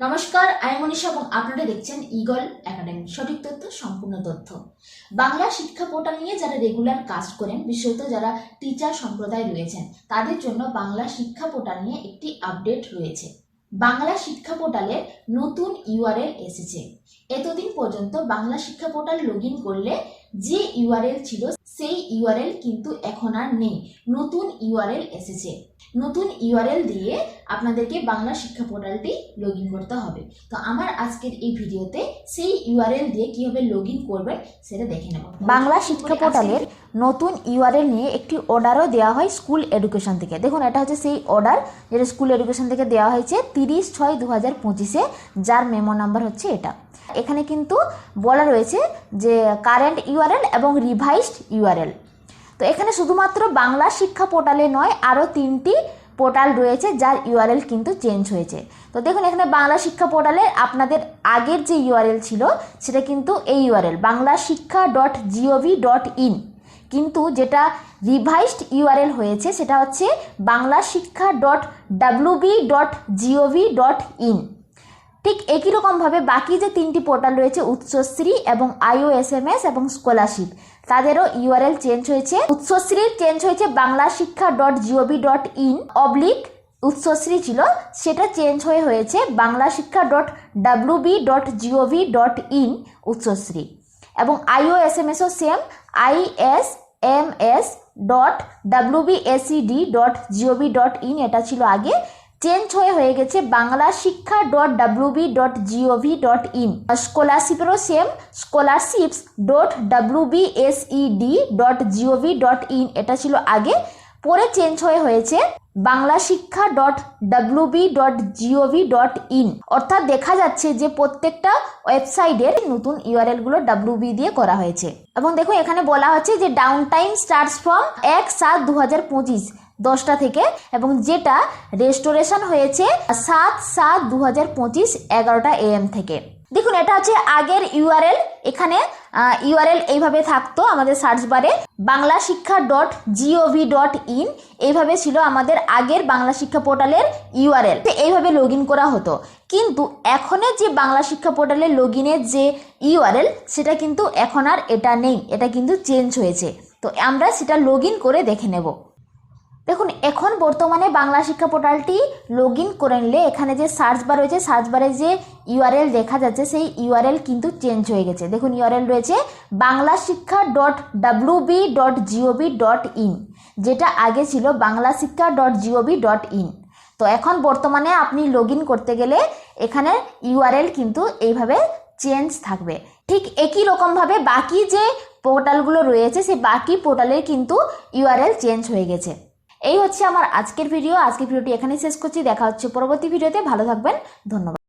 নমস্কার আমি মনীষা এবং আপনারা দেখছেন ইগল একাডেমি সঠিক তথ্য, সম্পূর্ণ তথ্য। বাংলা শিক্ষা পোর্টাল নিয়ে যারা রেগুলার কাজ করেন, বিশেষত যারা টিচার সম্প্রদায় রয়েছেন, তাদের জন্য বাংলা শিক্ষা পোর্টাল নিয়ে একটি আপডেট রয়েছে। বাংলা শিক্ষা পোর্টালে নতুন ইউআরএল এসেছে। এতদিন পর্যন্ত বাংলা শিক্ষা পোর্টাল লগ করলে যে ইউআরএল ছিল সেই ইউআরএল কিন্তু এখন আর নেই। নতুন ইউআরএল এসেছে। নতুন ইউআরএল দিয়ে আপনাদেরকে বাংলা শিক্ষা পোর্টালটি লগ করতে হবে। তো আমার আজকের এই ভিডিওতে সেই ইউআরএল দিয়ে কীভাবে লগ ইন করবেন সেটা দেখে নেব। বাংলা শিক্ষা পোর্টালের নতুন ইউআরএল নিয়ে একটি অর্ডারও দেওয়া হয় স্কুল এডুকেশন থেকে। দেখুন, এটা হচ্ছে সেই অর্ডার যেটা স্কুল এডুকেশন থেকে দেওয়া হয়েছে তিরিশ ছয় দু হাজার পঁচিশে। যার মেমো নাম্বার হচ্ছে এটা। এখানে কিন্তু বলা রয়েছে যে কারেন্ট ইউআরএল এবং রিভাইসড ইউআরএল তো এখানে শুধুমাত্র বাংলা শিক্ষা পোর্টালে নয় আরও তিনটি পোর্টাল রয়েছে যার ইউআরএল কিন্তু চেঞ্জ হয়েছে। তো দেখুন, এখানে বাংলা শিক্ষা পোর্টালে আপনাদের আগের যে ইউআরএল ছিল, সেটা কিন্তু এই URL Bangla Shiksha dot gov dot in কিন্তু যেটা রিভাইসড ইউআরএল হয়েছে, সেটা হচ্ছে Bangla Shiksha dot WB dot GOV dot in ঠিক একই রকমভাবে বাকি যে তিনটি পোর্টাল রয়েছে, উৎসশ্রী এবং আইও এস এম এস এবং স্কলারশিপ তাদেরও ইউআরএল চেঞ্জ হয়েছে। উৎসশ্রীর চেঞ্জ হয়েছে Bangla Shiksha dot GOV dot in oblique Utsashree ছিল, সেটা চেঞ্জ হয়ে হয়েছে Bangla Shiksha dot WB dot GOV dot in Utsashree. এবং আইও S M S O same I S M S dot WBACD dot GOV dot in এটা ছিল আগে। Change হয়ে হয়ে গেছে Bangla Shiksha dot WB dot GOV dot in স্কলারশিপেরও same scholarships dot WBSED dot GOV dot in এটা ছিল আগে, পরে চেঞ্জ হয়ে হয়েছে Bangla Shiksha dot WB dot GOV dot in অর্থাৎ দেখা যাচ্ছে যে প্রত্যেকটা ওয়েবসাইটের নতুন ইউআরএলগুলো ডাব্লুবি দিয়ে করা হয়েছে। এবং দেখুন এখানে বলা হচ্ছে যে ডাউন টাইম স্টার্টস ফ্রম এক সাত দু হাজার পঁচিশ। দশটা থেকে, এবং যেটা রেস্টোরেশন হয়েছে সাত সাত দু হাজার পঁচিশ এগারোটা এএম থেকে। দেখুন, এটা হচ্ছে আগের ইউআরএল এখানে ইউআরএল এইভাবে থাকতো আমাদের সার্চ বারে Bangla Shiksha dot gov dot in এইভাবে ছিল আমাদের আগের বাংলা শিক্ষা পোর্টালের ইউআরএল এইভাবে লগ করা হতো। কিন্তু এখনের যে বাংলা শিক্ষা পোর্টালের লগ যে ইউআরএল সেটা কিন্তু এখন আর এটা নেই। এটা কিন্তু চেঞ্জ হয়েছে। তো আমরা সেটা লগ করে দেখে নেব। দেখুন, এখন বর্তমানে বাংলা শিক্ষা পোর্টালটি লগ ইন করে নিলে এখানে যে সার্চ বার রয়েছে সার্চ বারে যে ইউআরএল দেখা যাচ্ছে, সেই ইউআরএল কিন্তু চেঞ্জ হয়ে গেছে। দেখুন ইউআরএল রয়েছে Bangla Shiksha dot W B dot GOV dot in যেটা আগে ছিল Bangla Shiksha dot GOB dot in তো এখন বর্তমানে আপনি লগ ইন করতে গেলে এখানে ইউআরএল কিন্তু এইভাবে চেঞ্জ থাকবে। ঠিক একই রকমভাবে বাকি যে পোর্টালগুলো রয়েছে, সেই বাকি পোর্টালের কিন্তু ইউআরএল চেঞ্জ হয়ে গেছে। এই হচ্ছে আমার আজকের ভিডিও আজকের ভিডিওটি এখানেই শেষ করছি। দেখা হচ্ছে পরবর্তী ভিডিওতে ভালো থাকবেন। ধন্যবাদ।